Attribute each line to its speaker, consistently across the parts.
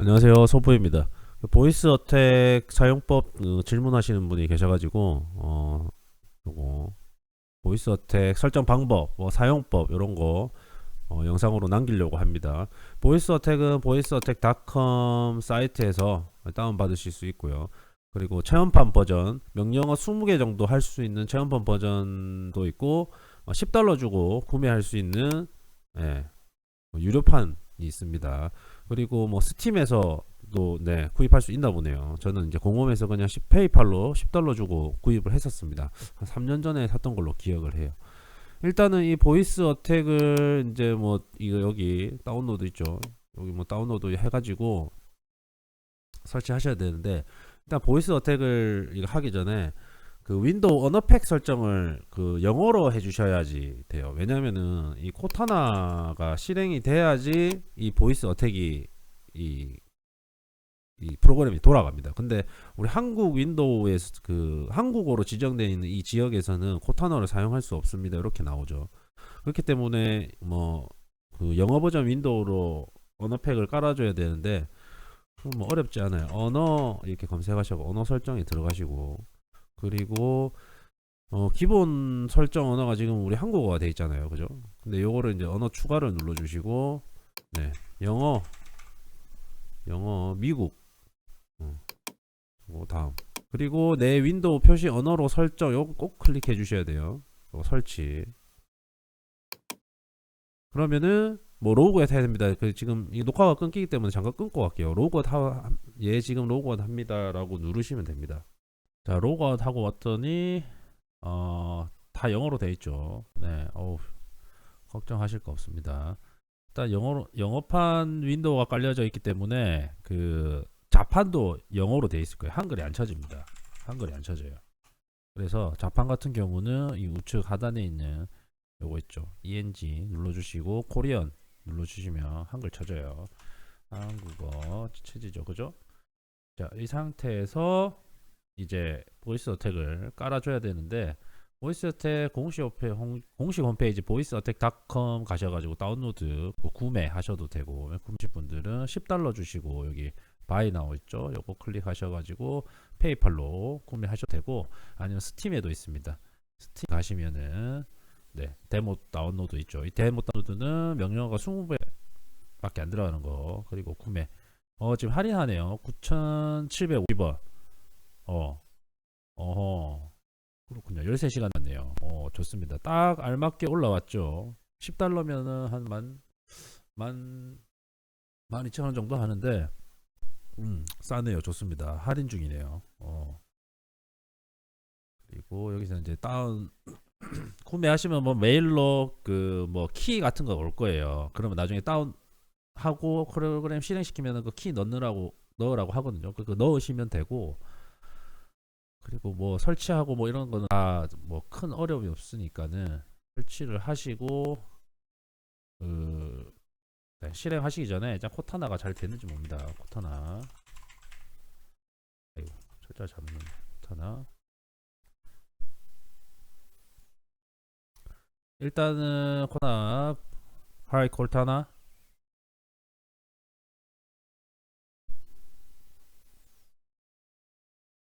Speaker 1: 안녕하세요. 소부입니다. 그 보이스 어택 사용법 그 질문하시는 분이 계셔가지고 어 요거 보이스 어택 설정 방법, 뭐 사용법 이런 거 어, 영상으로 남기려고 합니다. 보이스 어택은 보이스 어택 닷컴 사이트에서 다운 받으실 수 있고요. 그리고 체험판 버전 명령어 20개 정도 할 수 있는 체험판 버전도 있고 어, 10달러 주고 구매할 수 있는 예, 뭐 유료판이 있습니다. 그리고 뭐 스팀에서도 네 구입할 수 있나 보네요. 저는 이제 공홈에서 그냥 10, 페이팔로 10달러 주고 구입을 했었습니다. 한 3년 전에 샀던 걸로 기억을 해요. 일단은 이 보이스 어택을 이제 뭐 이거 여기 다운로드 있죠. 여기 뭐 다운로드 해가지고 설치하셔야 되는데 일단 보이스 어택을 이거 하기 전에 그 윈도우 언어팩 설정을 그 영어로 해주셔야지 돼요. 왜냐면은 이 코타나가 실행이 돼야지 이 보이스 어택이 이, 이 프로그램이 돌아갑니다. 근데 우리 한국 윈도우에 그 한국어로 지정되어 있는 이 지역에서는 코타나를 사용할 수 없습니다. 이렇게 나오죠. 그렇기 때문에 뭐 그 영어 버전 윈도우로 언어팩을 깔아줘야 되는데 뭐 어렵지 않아요. 언어 이렇게 검색하시고 언어 설정에 들어가시고 그리고 어 기본 설정 언어가 지금 우리 한국어가 돼 있잖아요. 그죠? 근데 요거를 이제 언어 추가를 눌러 주시고 네. 영어 영어 미국 어. 요 다음 그리고 내 윈도우 표시 언어로 설정 요거 꼭 클릭해 주셔야 돼요. 요 설치 그러면은 뭐 로그에 해야 됩니다. 그 지금 이 녹화가 끊기기 때문에 잠깐 끊고 갈게요. 로그아웃 하, 예 지금 로그아웃 합니다라고 누르시면 됩니다. 자 로그아웃 하고 왔더니 어, 다 영어로 돼 있죠. 네, 어우 걱정하실 거 없습니다. 일단 영어로 영어판 윈도우가 깔려져 있기 때문에 그 자판도 영어로 돼 있을 거예요. 한글이 안 쳐집니다. 한글이 안 쳐져요. 그래서 자판 같은 경우는 이 우측 하단에 있는 요거 있죠. ENG 눌러주시고 코리안 눌러주시면 한글 쳐져요. 한국어 쳐지죠, 그죠? 자, 이 상태에서 이제 보이스 어택을 깔아줘야 되는데 보이스 어택 공식 홈페, 공식 홈페이지 보이스어택닷컴 가셔가지고 다운로드 뭐 구매하셔도 되고 구매하실 분들은 10달러 주시고 여기 바이 나오 있죠. 요거 클릭하셔가지고 페이팔로 구매하셔도 되고 아니면 스팀에도 있습니다. 스팀 가시면은 네 데모 다운로드 있죠. 이 데모 다운로드는 명령어가 20배 밖에 안 들어가는 거 그리고 구매 어 지금 할인하네요. 9,750원 어 어허 그렇군요. 13시간 났네요. 어, 좋습니다. 딱 알맞게 올라왔죠. 10달러면은 한 만, 만, 12,000원 정도 하는데, 음, 싸네요. 좋습니다. 할인 중이네요. 어. 그리고 여기서 이제 다운, 구매하시면 뭐 메일로 그 뭐 키 같은 거 올 거예요. 그러면 나중에 다운 하고 프로그램 실행시키면 그 키 넣느라고, 넣으라고 하거든요. 그거 넣으시면 되고, 그리고 뭐 설치하고 뭐 이런 거는 다 뭐 큰 어려움이 없으니까는 설치를 하시고 그 네, 실행하시기 전에 일단 코타나가 잘 되는지 봅니다. 코타나 아이고 철자 넣네. 코타나 일단은 코타나 하이 코타나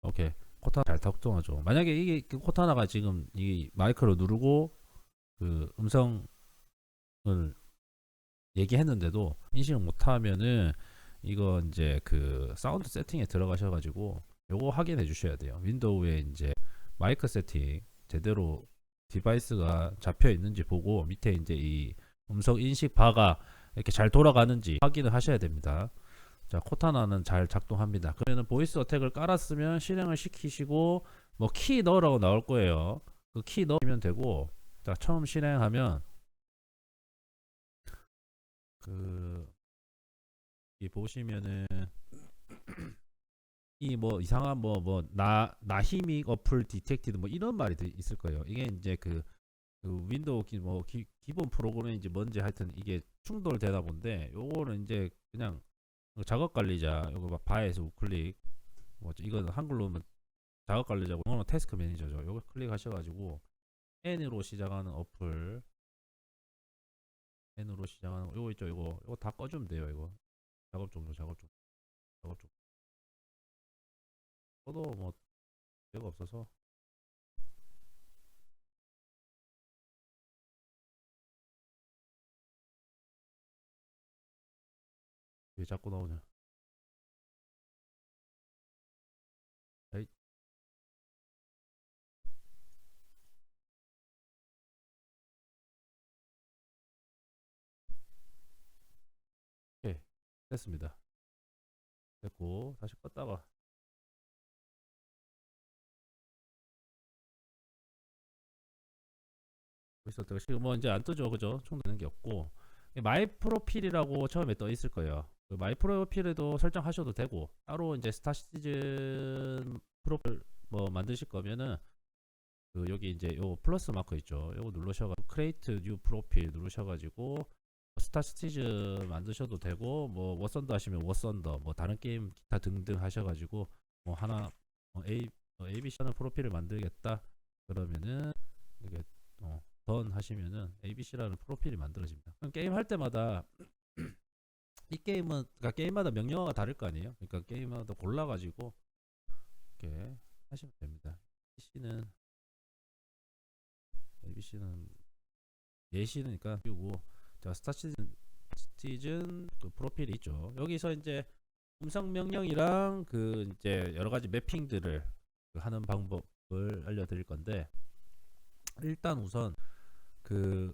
Speaker 1: 오케이 코타나 잘 작동하죠. 만약에 이게 그 코타나가 지금 이 마이크로 누르고 그 음성을 얘기했는데도 인식을 못하면은 이거 이제 그 사운드 세팅에 들어가셔가지고 요거 확인해 주셔야 돼요. 윈도우에 이제 마이크 세팅 제대로 디바이스가 잡혀 있는지 보고 밑에 이제 이 음성 인식 바가 이렇게 잘 돌아가는지 확인을 하셔야 됩니다. 자, 코타나는 잘 작동합니다. 그러면 보이스 어택을 깔았으면 실행을 시키시고 뭐 키 넣으라고 나올 거예요. 그 키 넣으면 되고 자, 처음 실행하면 그이 보시면은 이 뭐 이상한 뭐 뭐나 나히믹 어플 디텍티드 뭐 이런 말이 있을 거예요. 이게 이제 그, 그 윈도우 기, 뭐 기, 기본 프로그램인지 뭔지 하여튼 이게 충돌되다 본데 요거는 이제 그냥 작업 관리자 이거 막 바에서 우클릭 뭐 이거는 한글로 면 작업 관리자고 이거는 태스크 매니저죠. 이거 클릭하셔가지고 N으로 시작하는 어플 N으로 시작하는 거, 요거 있죠. 이거 이거 다 꺼주면 돼요. 이거 작업 종료 작업 종료 작업 좀. 저도 뭐 대가 없어서 왜 자꾸 나오냐? 에이. 오케이 됐습니다. 됐고 다시 껐다가 있었다가 지금 뭐 이제 안 뜨죠 그죠 총 되는 게 없고 이 마이 프로필이라고 처음에 떠 있을 거예요 그 마이 프로필에도 설정하셔도 되고 따로 이제 스타 시즌 프로필 뭐 만드실 거면은 그 여기 이제 요 플러스 마크 있죠 요거 누르셔가지고 크레이트 뉴 프로필 누르셔가지고 스타 시즌 만드셔도 되고 뭐 워선더 하시면 워선더 뭐 다른 게임 기타 등등 하셔가지고 뭐 하나 어, A 어, ABC 하는 프로필을 만들겠다 그러면은 이게 어, 던 하시면은 ABC라는 프로필이 만들어집니다. 그럼 게임 할 때마다 이 게임은 그러니까 게임마다 명령어가 다를 거 아니에요. 그러니까 게임마다 골라가지고 이렇게 하시면 됩니다. ABC는 ABC는 예시니까 띄우고 자 스타 시즌 시즌 그 프로필이 있죠. 여기서 이제 음성 명령이랑 그 이제 여러 가지 매핑들을 그 하는 방법을 알려드릴 건데 일단 우선 그내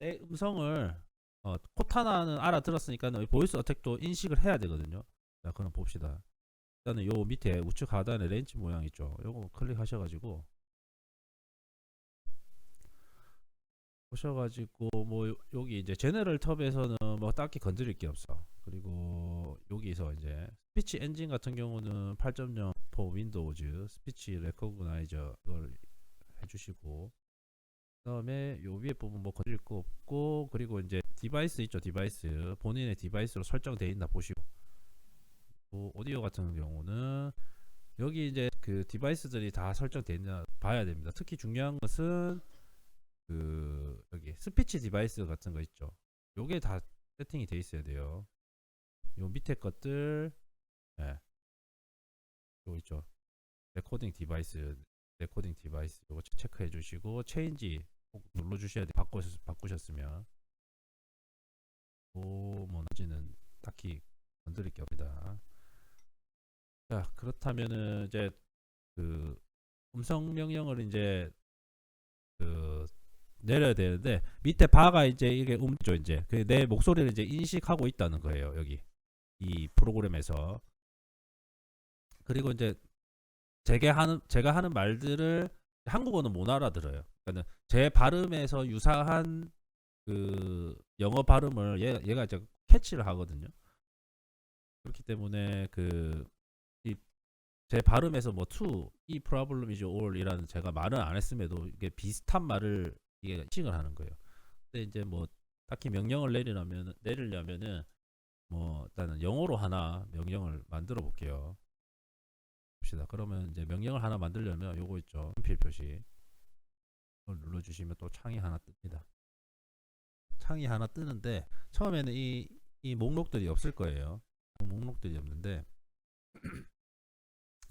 Speaker 1: 음성을 어, 코타나는 알아들었으니까 보이스 어택도 인식을 해야 되거든요. 자, 그럼 봅시다. 일단은 요 밑에 우측 하단에 렌치 모양 있죠. 요거 클릭하셔가지고 보셔가지고 뭐 요- 여기 이제 제너럴 탭에서는 뭐 딱히 건드릴 게 없어. 그리고 여기서 이제 스피치 엔진 같은 경우는 8.0 포 윈도우즈 스피치 레코그나이저 이걸 해주시고 그다음에 요 위에 부분 뭐 건드릴 거 없고 그리고 이제 디바이스 있죠 디바이스. 본인의 디바이스로 설정되어 있나 보시고. 또 오디오 같은 경우는 여기 이제 그 디바이스들이 다 설정되어 있나 봐야 됩니다. 특히 중요한 것은 그 여기 스피치 디바이스 같은 거 있죠. 요게 다 세팅이 돼 있어야 돼요. 요 밑에 것들 예. 요거 있죠. 레코딩 디바이스 레코딩 디바이스 이거 체크해 주시고 체인지 꼭 눌러 주셔야 돼. 바꾸 바꾸셨으면. 오뭐 나지는 딱히 건드릴 게 없다. 자 그렇다면은 이제 그 음성 명령을 이제 그 내려야 되는데 밑에 바가 이제 이게 음죠 이제. 그 내 목소리를 이제 인식하고 있다는 거예요 여기. 이 프로그램에서. 그리고 이제 제가 하는 제가 하는 말들을 한국어는 못 알아들어요. 그러니까 제 발음에서 유사한 그 영어 발음을 얘, 얘가 이제 캐치를 하거든요. 그렇기 때문에 그 제 발음에서 뭐 to 이 problem is all이라는 제가 말을 안 했음에도 이게 비슷한 말을 이게 인식을 하는 거예요. 근데 이제 뭐 딱히 명령을 내리려면 내리려면은 뭐 일단은 영어로 하나 명령을 만들어 볼게요. 봅시다. 그러면 이제 명령을 하나 만들려면 요거 있죠. 연필 표시. 눌러주시면 또 창이 하나 뜹니다. 창이 하나 뜨는데 처음에는 이, 이 목록들이 없을 거예요. 목록들이 없는데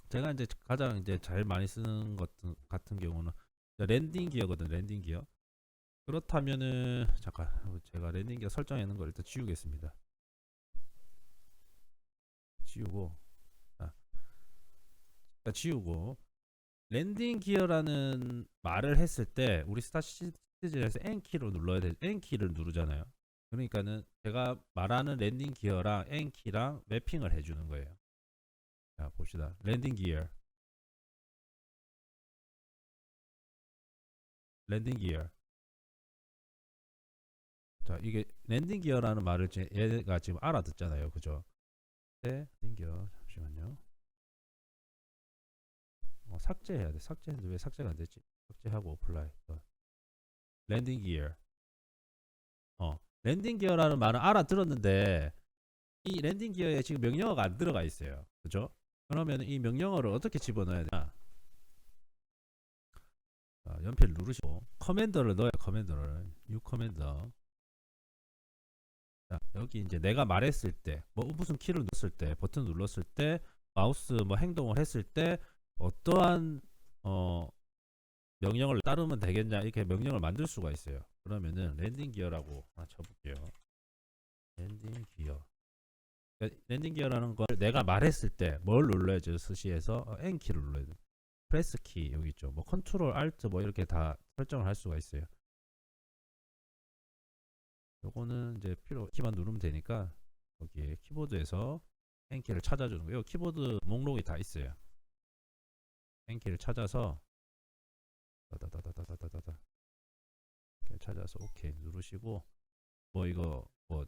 Speaker 1: 제가 이제 가장 이제 잘 많이 쓰는 것 같은 경우는 랜딩 기어거든. 랜딩 기어. 그렇다면은 잠깐 제가 랜딩 기어 설정해 놓은 걸 일단 지우겠습니다. 지우고 지우고 랜딩 기어라는 말을 했을 때 우리 스타 시즌에서 N 키로 눌러야 돼. N 키를 누르잖아요. 그러니까는 제가 말하는 랜딩 기어랑 N 키랑 매핑을 해주는 거예요. 자 봅시다. 랜딩 기어. 랜딩 기어. 자 이게 랜딩 기어라는 말을 제, 얘가 지금 알아듣잖아요. 그죠? 네, 랜딩 기어. 잠시만요. 어, 삭제해야 돼. 삭제했는데 왜 삭제가 안 됐지? 삭제하고 어플라이. 어. 랜딩 기어. 어, 랜딩 기어라는 말은 알아들었는데 이 랜딩 기어에 지금 명령어가 안 들어가 있어요. 그죠? 그러면 이 명령어를 어떻게 집어넣어야 되나? 자, 연필 누르시고 커맨더를 넣어요. 커맨더를. 뉴 커맨더. 자, 여기 이제 내가 말했을 때, 뭐 무슨 키를 눌렀을 때, 버튼 눌렀을 때, 마우스 뭐 행동을 했을 때 어떠한 어 명령을 따르면 되겠냐 이렇게 명령을 만들 수가 있어요. 그러면은 랜딩 기어라고 하나 쳐볼게요. 랜딩 기어. 그러니까 랜딩 기어라는 걸 내가 말했을 때 뭘 눌러야죠 스시에서 어, N 키를 눌러야 돼. 프레스 키 여기 있죠. 뭐 컨트롤 알트 뭐 이렇게 다 설정을 할 수가 있어요. 요거는 이제 필요 키만 누르면 되니까 여기에 키보드에서 N 키를 찾아주는 거예요. 키보드 목록이 다 있어요. N 키를 찾아서 다다다다다다다다 이렇게 찾아서 오케이 누르시고 뭐 이거 뭐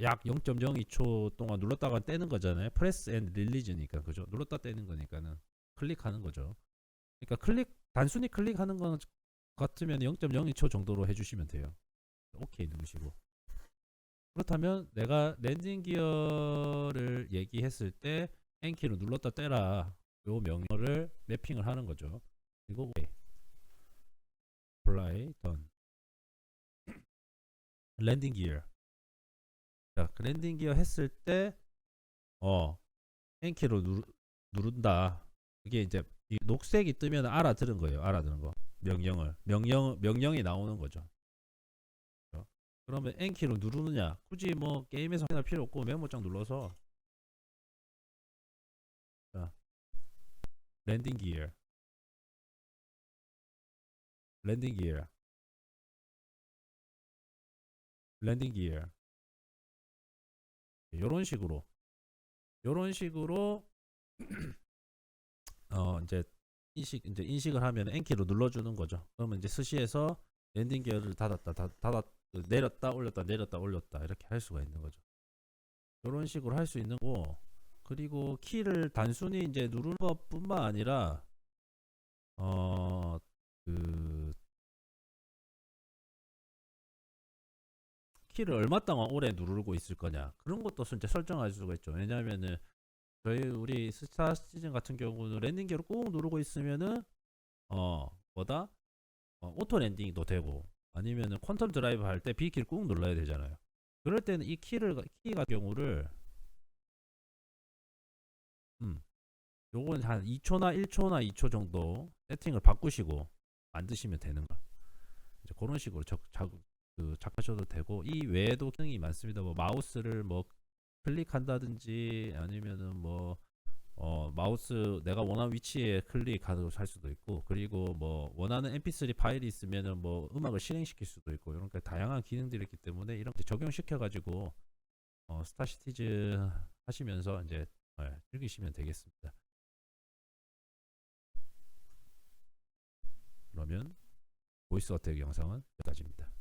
Speaker 1: 약 0.02초 동안 눌렀다가 떼는 거잖아요. 프레스 앤 릴리즈니까 그죠? 눌렀다 떼는 거니까는 클릭하는 거죠. 그러니까 클릭 단순히 클릭하는 건 같으면 0.02초 정도로 해주시면 돼요. 오케이 누르시고 그렇다면 내가 랜딩 기어를 얘기했을 때 N키를 눌렀다 떼라 요 명령을 매핑을 하는 거죠. 그리고 오케이 apply done 기어 자, 그 기어 했을 때 어, 누르, 누른다. 그게 이제 이 녹색이 뜨면 알아들은 거예요. 알아들은 거. 명령을 명령 명령이 나오는 거죠. 그죠? 그러면 N키로 누르느냐? 굳이 뭐 게임에서 확인할 필요 없고 메모장 눌러서 자, 랜딩 기어 랜딩 기어 랜딩 기어 요런 식으로. 요런 식으로 어 이제 인식 이제 인식을 하면 N키로 눌러주는 거죠. 그러면 이제 스시에서 랜딩 기어를 닫았다 닫, 닫았 내렸다 올렸다 내렸다 올렸다 이렇게 할 수가 있는 거죠. 요런 식으로 할 수 있는 거 그리고 키를 단순히 이제 누르는 것뿐만 아니라 어그 키를 얼마 동안 오래 누르고 있을 거냐 그런 것도 이제 설정할 수가 있죠. 왜냐하면은 저희 우리 스타 시즌 같은 경우는 랜딩 기어를 꾹 누르고 있으면은 어 뭐다 어, 오토 랜딩도 되고 아니면은 컨트롤 드라이브 할 때 B 키를 꾹 눌러야 되잖아요. 그럴 때는 이 키를 키 같은 경우를 음 요건 한 2초나 1초나 2초 정도 세팅을 바꾸시고 만드시면 되는 거. 이제 그런 식으로 적, 작, 그 작하셔도 되고 이 외에도 기능이 많습니다. 뭐 마우스를 뭐 클릭한다든지 아니면은 뭐 어, 마우스 내가 원하는 위치에 클릭하도록 할 수도 있고 그리고 뭐 원하는 mp3 파일이 있으면은 뭐 음악을 실행시킬 수도 있고 이런 게 다양한 기능들이 있기 때문에 이렇게 적용시켜 가지고 어, 스타시티즈 하시면서 이제 예, 즐기시면 되겠습니다. 그러면 보이스 어택 영상은 여기까지입니다.